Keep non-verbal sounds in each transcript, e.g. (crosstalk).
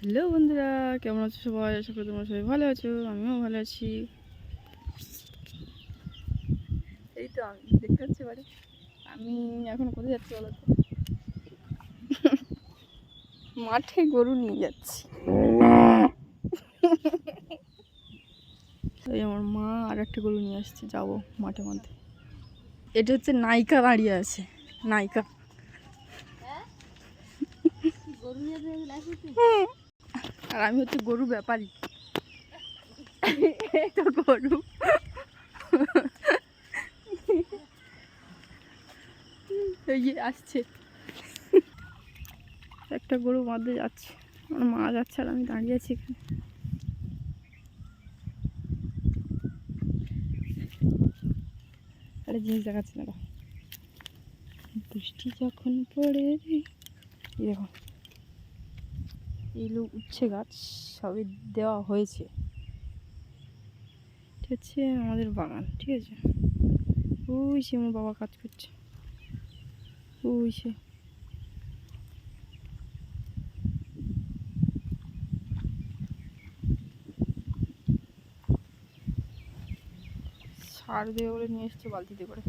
Hello বন্ধুরা কেমন আছো সবাই? আশা করি তোমরা সবাই ভালো আছো আমিও ভালো আছি। এই তো আমি দেখতে পাচ্ছি বাড়ি। আমি এখন কোথায় যাচ্ছি বলো তো? মাঠে গরু নিয়ে যাচ্ছি। (laughs) এই আমার মা আর একটা গরু নিয়ে আসছে যাব মাঠে মধ্যে এটা হচ্ছে নায়িকা দাঁড়িয়ে আছে নায়িকা। (laughs) হুম। আর আমি হচ্ছে গরু ব্যাপারী। এই গরু। এই যে আসছে। একটা গরু মধ্যে যাচ্ছে। আমার মা যাচ্ছে আর আমি দাঁড়িয়ে আছি এখানে। একটা জিনিস দেখাচ্ছি না। বৃষ্টি যখন পড়ে দেখো। এইগুলো উচ্ছে গাছ সবই দেওয়া হয়েছে। ঠিক আছে আমাদের বাগান, ঠিক আছে? ওই সে আমার বাবা কাজ করছে। ওই সে। সার দেবে বলে নিয়ে এসছে বালতিতে করে।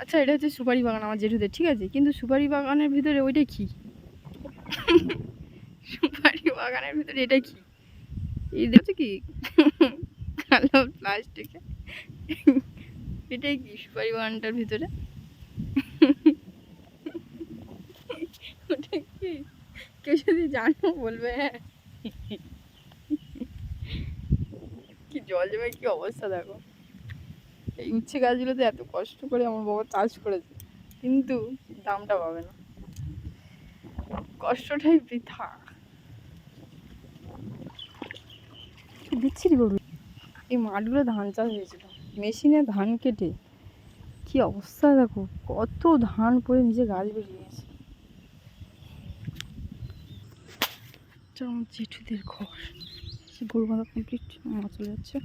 আচ্ছা এটা হচ্ছে সুপারি বাগান আমার জেঠুদের, ঠিক আছে? কিন্তু সুপারি বাগানের ভিতরে ওইটা কি? সুপারি বাগানের ভিতরে, এটা কি? এই দেখছ কি? কালো প্লাস্টিকে এটাই কি, সুপারি বাগানটার ভিতরে? ওটা কি? কেউ যদি জানো, বলবে হ্যাঁ। কি জল জমে কি অবস্থা, দেখো। এই উচ্ছে গাছগুলোতে এত কষ্ট করে আমার বাবা চাষ করেছে, কিন্তু দামটা পাবে না। কষ্টটাই বৃথা। বিচ্ছিরি গরু এই মাঠগুলো ধান চাষ হয়েছিল। মেশিনে ধান কেটে কি অবস্থা দেখো কত ধান পড়ে নিচে গাছ বেরিয়ে গেছে। আমার জেঠুদের ঘর। সে গরু বাঁধা কমপ্লিট মা চলে যাচ্ছে।